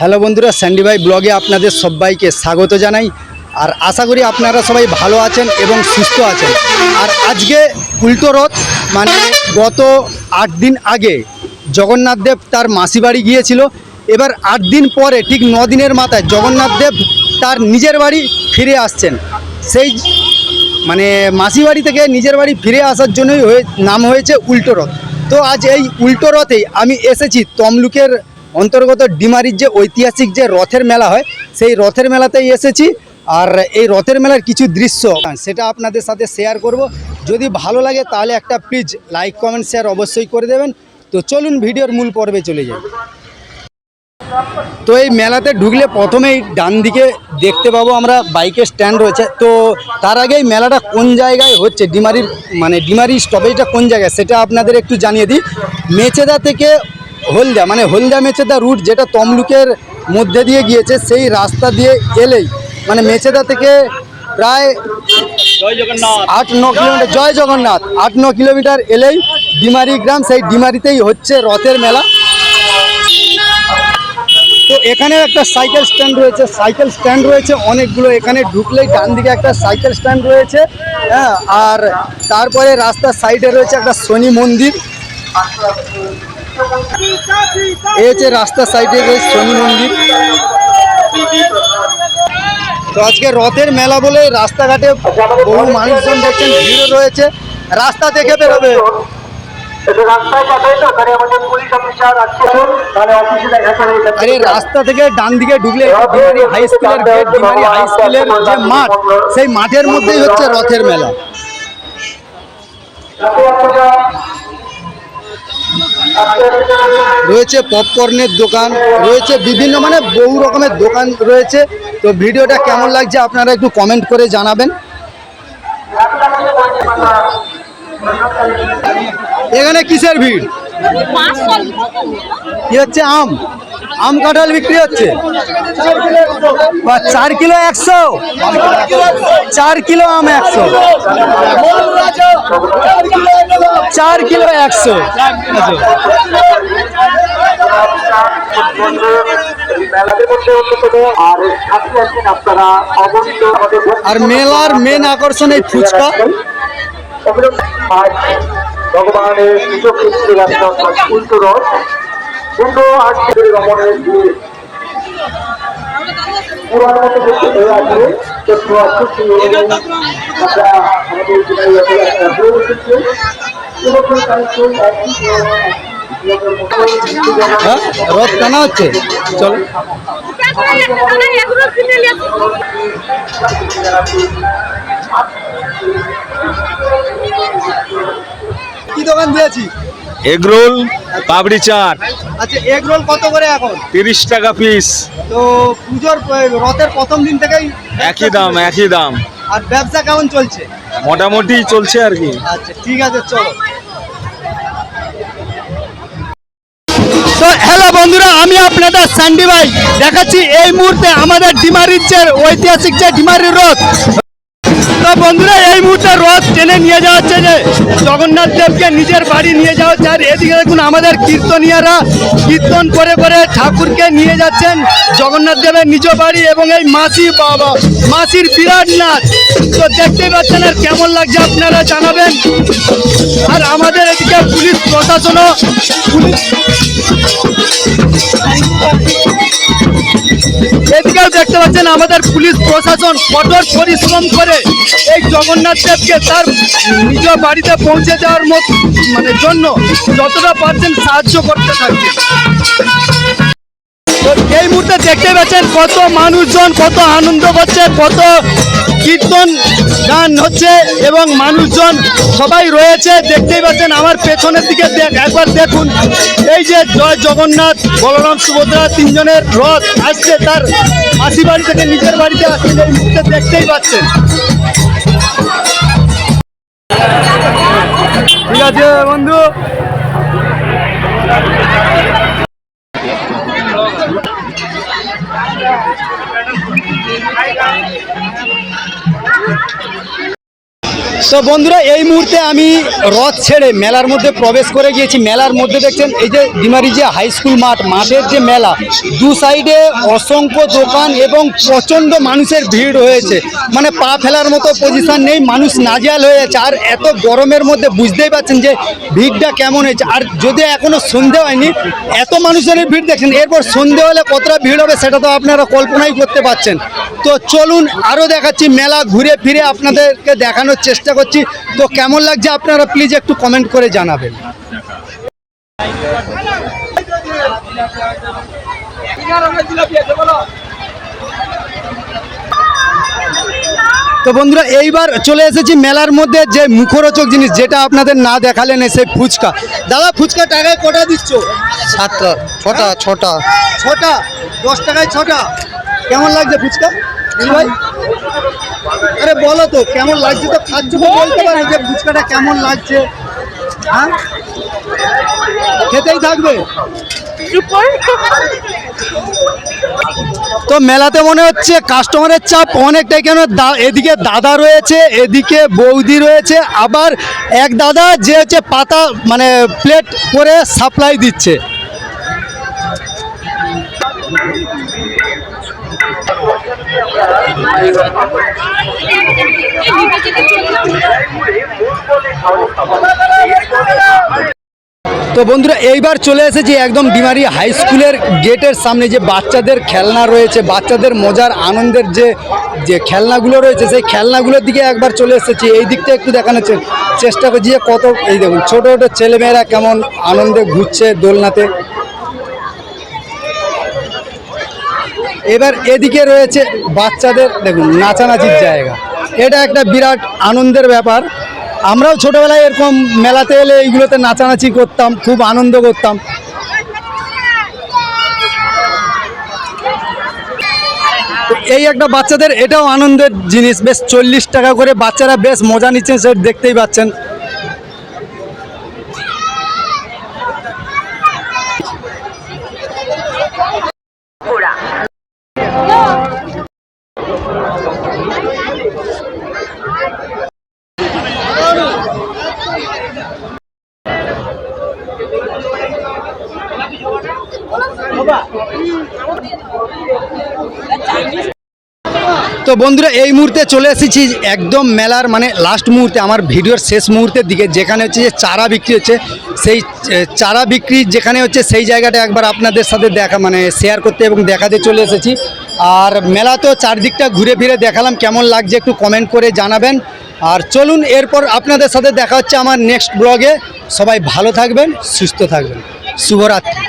Hello বন্ধুরা, Sandy ভাই ব্লগে আপনাদের সবাইকে স্বাগত জানাই। আর আশা করি আপনারা সবাই ভালো আছেন এবং সুস্থ আছেন। আর আজকে উল্টো রথ মানে গত আট দিন আগে জগন্নাথ দেব তার মাসি বাড়ি গিয়েছিল। এবার আট দিন পরে, ঠিক ন দিনের মাথায় জগন্নাথ দেব তার নিজের বাড়ি ফিরে আসছেন। সেই মানে মাসি বাড়ি থেকে নিজের বাড়ি ফিরে আসার জন্যই হয়ে নাম হয়েছে উল্টো রথ। তো আজ এই উল্টো রথেই আমি এসেছি তমলুকের অন্তর্গত ডিমারির যে ঐতিহাসিক যে রথের মেলা হয়, সেই রথের মেলাতেই এসেছি। আর এই রথের মেলার কিছু দৃশ্য, সেটা আপনাদের সাথে শেয়ার করব। যদি ভালো লাগে তাহলে একটা প্লিজ লাইক কমেন্ট শেয়ার অবশ্যই করে দেবেন। তো চলুন ভিডিওর মূল পর্বে চলে যাই। তো এই মেলাতে ঢুকলে প্রথমেই ডান দিকে দেখতে পাবো আমরা, বাইকের স্ট্যান্ড রয়েছে। তো তার আগেই মেলাটা কোন জায়গায় হচ্ছে? ডিমারির মানে ডিমারি স্টপেজটা কোন জায়গায়? সেটা আপনাদের একটু জানিয়ে দিই। মেচেদা থেকে হলদা মানে হলদা মেচেদা রুট যেটা তমলুকের মধ্যে দিয়ে গিয়েছে, সেই রাস্তা দিয়ে এলেই মানে মেচেদা থেকে প্রায় আট ন কিলোমিটার, জয় জগন্নাথ, আট ন কিলোমিটার এলেই ডিমারি গ্রাম, সেই ডিমারিতেই হচ্ছে রথের মেলা। তো এখানে একটা সাইকেল স্ট্যান্ড রয়েছে। সাইকেল স্ট্যান্ড রয়েছে, অনেকগুলো। এখানে ঢুকলেই ডান দিকে একটা সাইকেল স্ট্যান্ড রয়েছে হ্যাঁ? আর তারপরে রাস্তার সাইডে রয়েছে একটা শনি মন্দির। এই হচ্ছে রাস্তার সাইডে রয়েছে শনি মন্দির। তো আজকে রথের মেলা বলে রাস্তাঘাটে বহু মানুষজন দেখছেন, ভিড় রয়েছে। রাস্তা দেখে বেরোবে। আরে রাস্তা থেকে ডান দিকে ঢুকলে হাই স্কুলের গেট ডিমারি হাই স্কুলের যে মাঠ সেই মাঠের মধ্যেই হচ্ছে রথের মেলা। রয়েছে পপকর্নের দোকান রয়েছে বিভিন্ন মানে বহু রকমের দোকান রয়েছে। তো ভিডিওটা কেমন লাগছে আপনারা একটু কমেন্ট করে জানাবেন। এখানে কিসের ভিড়? কি হচ্ছে আম? আম কাঁঠাল বিক্রি হচ্ছে? চার কিলো একশো? চার কিলো আম একশো। চার কিলো একশো। আর মেলার মেন আকর্ষণ এই ফুচকা। ভগবানের ক্ষেত্রে রাস্তা উল্টো রথ। কিন্তু আজকে রমণের যে পুরার মতো হয়ে আমরা আমাদের একটা রথ টানা হচ্ছে। চলো। কি দোকান দিয়েছি? Egg roll papri chaat. আচ্ছা এগ রোল কত করে এখন? তিরিশ টাকা পিস তো পুজোর রথের প্রথম দিন থেকেই একই দাম একই দাম। আর ব্যবসা কেমন চলছে? মোটামুটি চলছে আর কি। আচ্ছা ঠিক আছে চলো। তো হ্যালো বন্ধুরা আমি আপনাদের স্যান্ডি ভাই। দেখাচ্ছি এই মুহূর্তে আমাদের ডিমারির যে ঐতিহাসিক যে ডিমারির রথ। তো বন্ধুরা, এই মুহূর্তে রথ টেনে নিয়ে যাওয়া হচ্ছে যে জগন্নাথ দেবকে নিজের বাড়ি নিয়ে যাওয়া হচ্ছে। আর এদিকে দেখুন আমাদের কীর্তনিয়ারা কীর্তন করে করে ঠাকুরকে নিয়ে যাচ্ছেন জগন্নাথ দেবের নিজ বাড়ি এবং এই মাসি বাবা, মাসির বিরাট নাচ। তো দেখতেই পাচ্ছেন আর কেমন লাগছে আপনারা জানাবেন। আর আমাদের এদিকে পুলিশ প্রশাসনও পুলিশ দেখতে পাচ্ছেন আমাদের পুলিশ প্রশাসন কঠোর পরিশ্রম করে এই জগন্নাথ দেবকে তার নিজ বাড়িতে পৌঁছে দেওয়ার মতো মানে জন্য যতটা পারছেন সাহায্য করতে এই মুহূর্তে দেখতে পাচ্ছেন কত মানুষজন, কত আনন্দ করছে কত কীর্তন গান হচ্ছে এবং মানুষজন সবাই রয়েছে। দেখতেই পাচ্ছেন আমার পেছনের দিকে একবার দেখুন। এই যে জয় জগন্নাথ, বলরাম, সুভদ্রা তিনজনের রথ আসছে তার মাসি বাড়ি থেকে নিজের বাড়িতে আসছে এই মুহূর্তে দেখতেই পাচ্ছেন। ঠিক আছে বন্ধু তো বন্ধুরা, এই মুহূর্তে আমি রথ ছেড়ে মেলার মধ্যে প্রবেশ করে গিয়েছি। মেলার মধ্যে দেখছেন, এই যে ডিমারি যে হাই স্কুল মাঠ, মাঠের যে মেলা, দু সাইডে অসংখ্য দোকান এবং প্রচণ্ড মানুষের ভিড় হয়েছে। মানে পা ফেলার মতো পজিশন নেই, মানুষ নাজেহাল হয়ে যাচ্ছে। আর এত গরমের মধ্যে বুঝতেই পারছেন যে ভিড়টা কেমন হয়েছে। আর যদি এখনও সন্ধে হয়নি, এত মানুষের ভিড় দেখছেন। এরপর সন্ধে হলে কতটা ভিড় হবে সেটা তো আপনারা কল্পনাই করতে পারছেন। তো চলুন আরও দেখাচ্ছি, মেলা ঘুরে ফিরে আপনাদেরকে দেখানোর চেষ্টা করছি। তো কেমন লাগছে আপনারা প্লিজ একটু কমেন্ট করে জানাবেন। তো বন্ধুরা এইবার চলে এসেছি মেলার মধ্যে যে মুখরোচক জিনিস যেটা আপনাদের না দেখালেন সেই ফুচকা। দাদা ফুচকা টাকায় কটা দিচ্ছ? সাতটা ছটা ছটা। ছটা? দশ টাকায় ছটা? কেমন লাগছে ফুচকা? ভাই আরে বলো তো কেমন লাগছে তো? খাচ্ছ তো বলতে পারো যে ফুচকাটা কেমন লাগছে। হ্যাঁ? খেতেই থাকবে। তো মেলাতে মনে হচ্ছে কাস্টমারের চাপ অনেকটাই কেন দা- এদিকে দাদা রয়েছে এদিকে বৌদি রয়েছে আবার এক দাদা যে হচ্ছে পাতা মানে প্লেট করে সাপ্লাই দিচ্ছে। তো বন্ধুরা, এইবার চলে এসেছি একদম ডিমারি হাই স্কুলের গেটের সামনে যে বাচ্চাদের খেলনা রয়েছে, বাচ্চাদের মজার, আনন্দের যে যে খেলনাগুলো রয়েছে, সেই খেলনাগুলোর দিকে একবার চলে এসেছি। এই দিকটা একটু দেখানোর চেষ্টা করছি যে কত, এই দেখুন, ছোটো ছোটো ছেলেমেয়েরা কেমন আনন্দে ঘুরছে দোলনাতে। এবার এদিকে রয়েছে বাচ্চাদের, দেখুন, নাচানাচির জায়গা। এটা একটা বিরাট আনন্দের ব্যাপার। আমরাও ছোটোবেলায় এরকম মেলাতে এলে এইগুলোতে নাচানাচি করতাম, খুব আনন্দ করতাম। এই একটা বাচ্চাদের, এটাও আনন্দের জিনিস। বেশ চল্লিশ টাকা করে বাচ্চারা বেশ মজা নিচ্ছেন সে দেখতেই পাচ্ছেন। তো বন্ধুরা, এই মুহূর্তে চলে এসেছি একদম মেলার মানে লাস্ট মুহূর্তে, আমার ভিডিওর শেষ মুহূর্তের দিকে, যেখানে হচ্ছে যে চারা বিক্রি হচ্ছে। সেই চারা বিক্রি যেখানে হচ্ছে, সেই জায়গাটা একবার আপনাদের সাথে দেখা মানে শেয়ার করতে এবং দেখাতে চলে এসেছি। আর মেলা তো চারদিকটা ঘুরে ফিরে দেখালাম, কেমন লাগছে একটু কমেন্ট করে জানাবেন। আর চলুন, এরপর আপনাদের সাথে দেখা হচ্ছে আমার নেক্সট ব্লগে সবাই ভালো থাকবেন, সুস্থ থাকবেন। শুভরাত্রি।